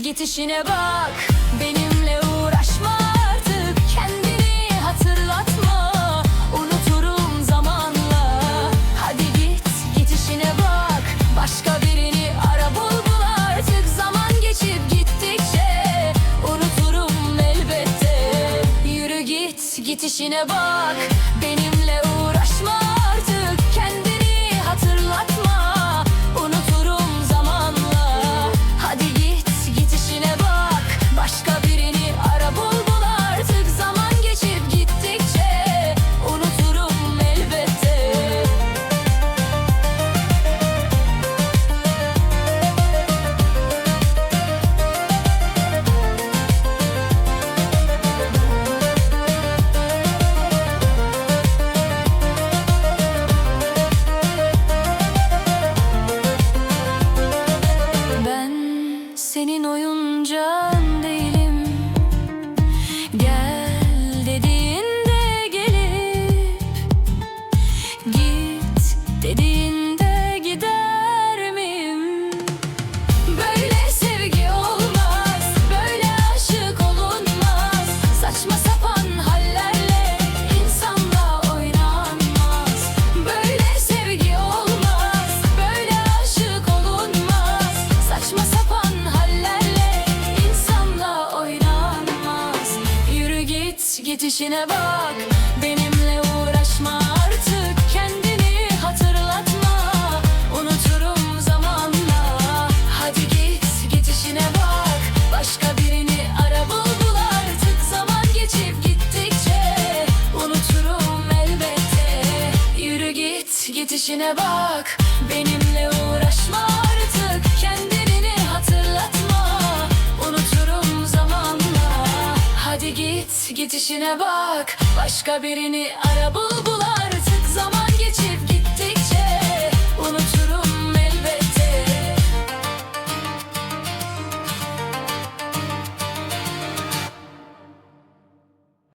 git işine bak Benimle uğraşma artık. Kendini hatırlatma Unuturum zamanla. Hadi git git bak Başka birini ara bul bul artık. Zaman geçip gittikçe Unuturum elbette. Yürü git git bak Benimle uğraşma senin oyuncağın değilim. Gel git git işine bak. Benimle uğraşma artık. Kendini hatırlatma. Unuturum zamanla. Hadi git git işine bak. Başka birini ara bul bul artık. Zaman geçip gittikçe Unuturum elbette. Yürü git git işine bak. Benimle zamanla Hadi git git işine bak. Başka birini ara bul bul